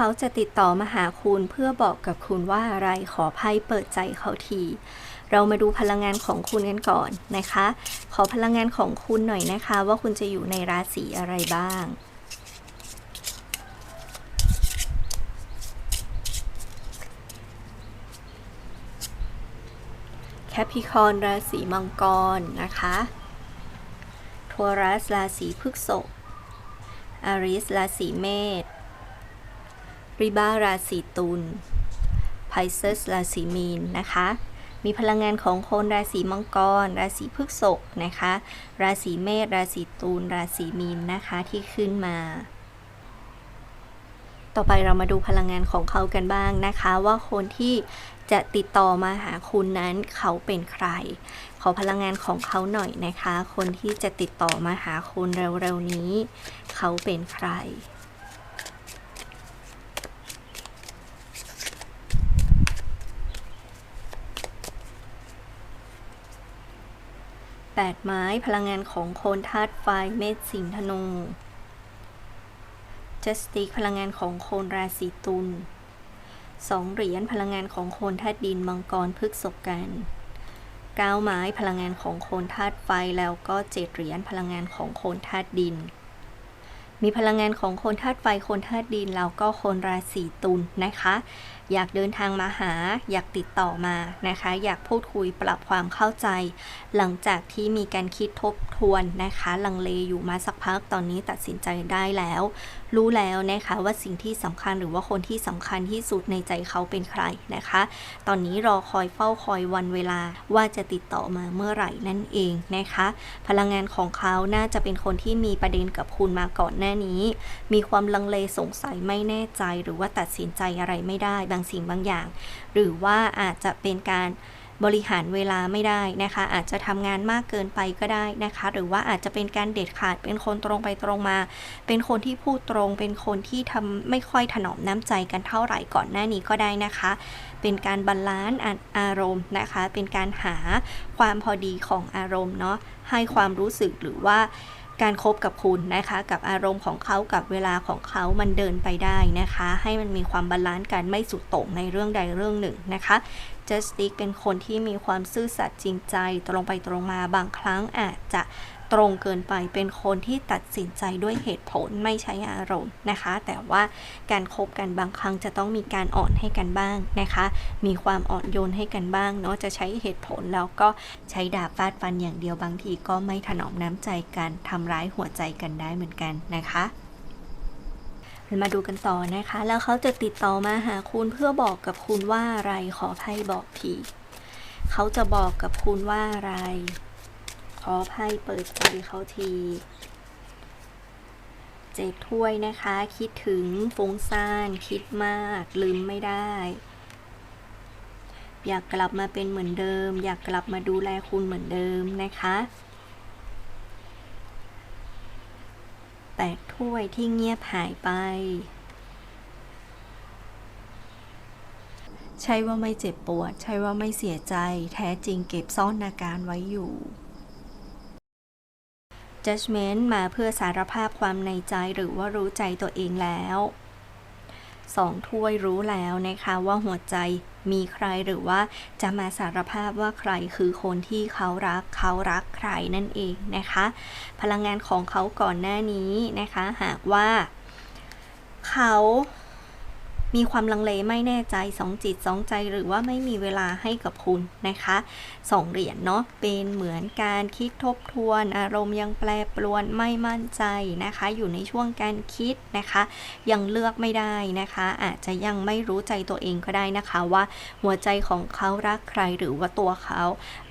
เขาจะติดต่อมาหาคุณเพื่อบอกกับคุณว่าอะไรขอไพ่เปิดใจเขาที เรามาดูพลังงานของคุณกันก่อนนะคะ ขอพลังงานของคุณหน่อยนะคะ ว่าคุณจะอยู่ในราศีอะไรบ้างแคปิคอนราศีมังกรนะคะทวรัสราศีพฤษภอาริสราศีเมษ ริบาราศีตุลไพเซสราศีมีนนะคะ มีพลังงานของคนราศีมังกร ราศีพฤษภนะคะ ราศีเมษราศีตุลราศีมีนนะคะที่ขึ้นมาต่อไปเรามาดูพลังงานของเขากันบ้างนะคะ ว่าคนที่จะติดต่อมาหาคุณนั้นเขาเป็นใคร ขอพลังงานของเขาหน่อยนะคะ คนที่จะติดต่อมาหาคุณเร็วๆนี้ เขาเป็นใคร แปดไม้พลังงานของโคนธาตุไฟเมษสิงธนูจัสติกพลังงานของโคนราศีตุลสองเหรียญพลังงานของโคนธาตุดินมังกรพฤกษกันเก้าไม้พลังงานของโคนธาตุไฟแล้วก็เจ็ดเหรียญพลังงานของโคนธาตุดิน มีพลังงานของคนธาตุไฟ คนธาตุดิน แล้วก็คนราศีตุลนะคะ อยากเดินทางมาหา อยากติดต่อมานะคะ อยากพูดคุยปรับความเข้าใจ หลังจากที่มีการคิดทบทวนนะคะ ลังเลอยู่มาสักพักตอนนี้ตัดสินใจได้แล้ว รู้แล้วนะคะว่าสิ่งที่สำคัญหรือว่าคนที่สำคัญที่สุดในใจเขาเป็นใครนะคะ ตอนนี้รอคอยเฝ้าคอยวันเวลาว่าจะติดต่อมาเมื่อไหร่นั่นเองนะคะ พลังงานของเขาน่าจะเป็นคนที่มีประเด็นกับคุณมาก่อนหน้านี้ มีความลังเลสงสัยไม่แน่ใจ หรือว่าตัดสินใจอะไรไม่ได้ บางสิ่งบางอย่าง หรือว่าอาจจะเป็นการบริหารเวลาไม่ได้นะคะ อาจจะทำงานมากเกินไปก็ได้นะคะ หรือว่าอาจจะเป็นการเด็ดขาดเป็นคนตรงไปตรงมา เป็นคนที่พูดตรง เป็นคนที่ทำไม่ค่อยถนอมน้ำใจกันเท่าไหร่ก่อนหน้านี้ก็ได้นะคะ เป็นการบาลานซ์อารมณ์นะคะ เป็นการหาความพอดีของอารมณ์เนาะให้ความรู้สึกหรือว่า การคบกับคุณนะคะ กับอารมณ์ของเขากับเวลาของเขามันเดินไปได้นะคะ ให้มันมีความบาลานซ์กันไม่สุดโต่งในเรื่องใดเรื่องหนึ่งนะคะ Justice เป็นคนที่มีความซื่อสัตย์จริงใจตรงไปตรงมาบางครั้งอาจจะ ตรงเกินไปเป็นคนที่ตัดสินใจด้วยเหตุผลไม่ใช้อารมณ์นะคะ แต่ว่าการคบกันบางครั้งจะต้องมีการอ่อนให้กันบ้างนะคะ มีความอ่อนโยนให้กันบ้างเนาะจะใช้เหตุผลแล้วก็ใช้ดาบฟาดฟันอย่างเดียวบางทีก็ไม่ถนอมน้ำใจกันทำร้ายหัวใจกันได้เหมือนกันนะคะมาดูกันต่อนะคะ แล้วเขาจะติดต่อมาหาคุณเพื่อบอกกับคุณว่าอะไรขอไพ่บอกทีเขาจะบอกกับคุณว่าอะไร อไพ่เปิดใจเขาทีเจ็ดถ้วยนะคะ คิดถึงฟุ้งซ่านคิดมากลืมไม่ได้ อยากกลับมาเป็นเหมือนเดิม อยากกลับมาดูแลคุณเหมือนเดิมนะคะแปดถ้วยที่เงียบหายไปใช่ว่าไม่เจ็บปวด ใช่ว่าไม่เสียใจ แท้จริงเก็บซ่อนอาการไว้อยู่ judgment มาเพื่อสารภาพความในใจหรือว่ารู้ใจตัวเองแล้วสองถ้วยรู้แล้วนะคะว่าหัวใจมีใครหรือว่าจะมาสารภาพว่าใครคือคนที่เขารักเขารักใครนั่นเองนะคะ พลังงานของเขาก่อนหน้านี้นะคะ หากว่า เขา มีความลังเลไม่แน่ใจสองจิตสองใจหรือว่าไม่มีเวลาให้กับคุณนะคะสองเหรียญเนาะเป็นเหมือนการคิดทบทวน อารมณ์ยังแปรปรวนไม่มั่นใจนะคะ อยู่ในช่วงการคิดนะคะ ยังเลือกไม่ได้นะคะ อาจจะยังไม่รู้ใจตัวเองก็ได้นะคะว่าหัวใจของเขารักใครหรือว่าตัวเขา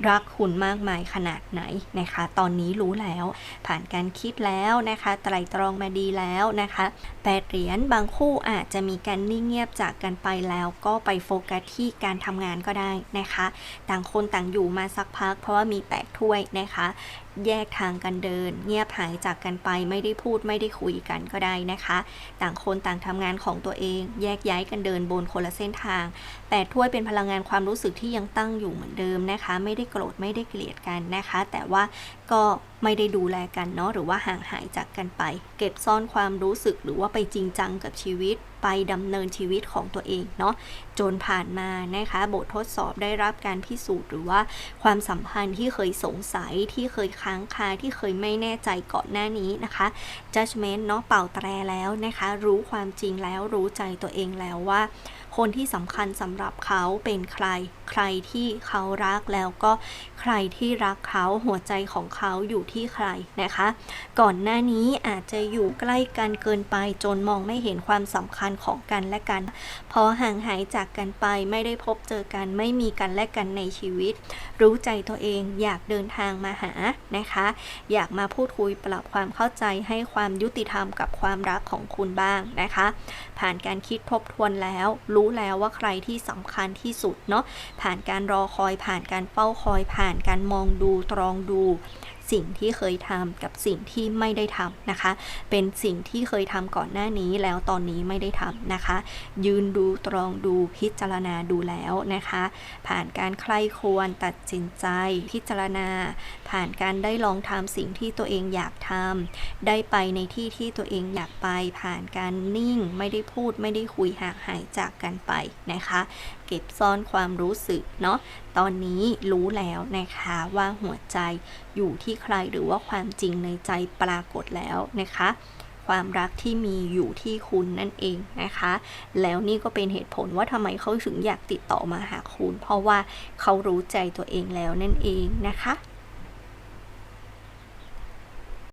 รักคุณมากมายขนาดไหนนะคะ ตอนนี้รู้แล้ว ผ่านการคิดแล้วนะคะไตรตรองมาดีแล้วนะคะแปดเหรียญบางคู่อาจจะมีการนิ่งงียบจากกันไปแล้วก็ไปโฟกัสที่การทำงานก็ได้นะคะ ต่างคนต่างอยู่มาสักพัก เพราะว่ามีแปดถ้วยนะคะ แยกทางกันเดิน เงียบหายจากกันไปไม่ได้พูดไม่ได้คุยกันก็ได้นะคะ ต่างคนต่างทำงานของตัวเอง แยกย้ายกันเดินบนคนละเส้นทางแปดถ้วยเป็นพลังงานความรู้สึกที่ยังตั้งอยู่เหมือนเดิมนะคะ ไม่ได้โกรธไม่ได้เกลียดกันนะคะ แต่ว่า ก็ไม่ได้ดูแลกันเนาะหรือว่าห่างหายจากกันไป เก็บซ่อนความรู้สึกหรือว่าไปจริงจังกับชีวิต ไปดำเนินชีวิตของตัวเองเนาะจนผ่านมานะคะบททดสอบได้รับการพิสูจน์หรือว่าความสัมพันธ์ที่เคยสงสัยที่เคยค้างคาที่เคยไม่แน่ใจก่อนหน้านี้นะคะ judgment เนาะเป่าแตรแล้วนะคะ รู้ความจริงแล้วรู้ใจตัวเองแล้วว่า คนที่สำคัญสำหรับเขาเป็นใคร ใครที่เขารักแล้วก็ใครที่รักเขาหัวใจของเขาอยู่ที่ใครนะคะ ก่อนหน้านี้อาจจะอยู่ใกล้กันเกินไปจนมองไม่เห็นความสำคัญของกันและกัน พอห่างหายจากกันไปไม่ได้พบเจอกันไม่มีกันและกันในชีวิต รู้ใจตัวเองอยากเดินทางมาหานะคะ อยากมาพูดคุยปรับความเข้าใจให้ความยุติธรรมกับความรักของคุณบ้างนะคะ ผ่านการคิดทบทวนแล้วรูู้้แล้วว่าใครที่สำคัญที่สุดเนาะผ่านการรอคอยผ่านการเฝ้าคอยผ่านการมองดูตรองดู สิ่งที่เคยทำกับสิ่งที่ไม่ได้ทำนะคะ เป็นสิ่งที่เคยทำก่อนหน้านี้แล้วตอนนี้ไม่ได้ทำนะคะ ยืนดูตรองดูพิจารณาดูแล้วนะคะ ผ่านการใคร่ครวญตัดสินใจ พิจารณา ผ่านการได้ลองทำสิ่งที่ตัวเองอยากทำได้ไปในที่ที่ตัวเองอยากไป ผ่านการนิ่งไม่ได้พูดไม่ได้คุยห่างหายจากกันไปนะคะ เก็บซ่อนความรู้สึกเนาะ ตอนนี้รู้แล้วนะคะว่าหัวใจอยู่ที่ใครหรือว่าความจริงในใจปรากฏแล้วนะคะ ความรักที่มีอยู่ที่คุณนั่นเองนะคะ แล้วนี่ก็เป็นเหตุผลว่าทำไมเขาถึงอยากติดต่อมาหาคุณ เพราะว่าเขารู้ใจตัวเองแล้วนั่นเองนะคะ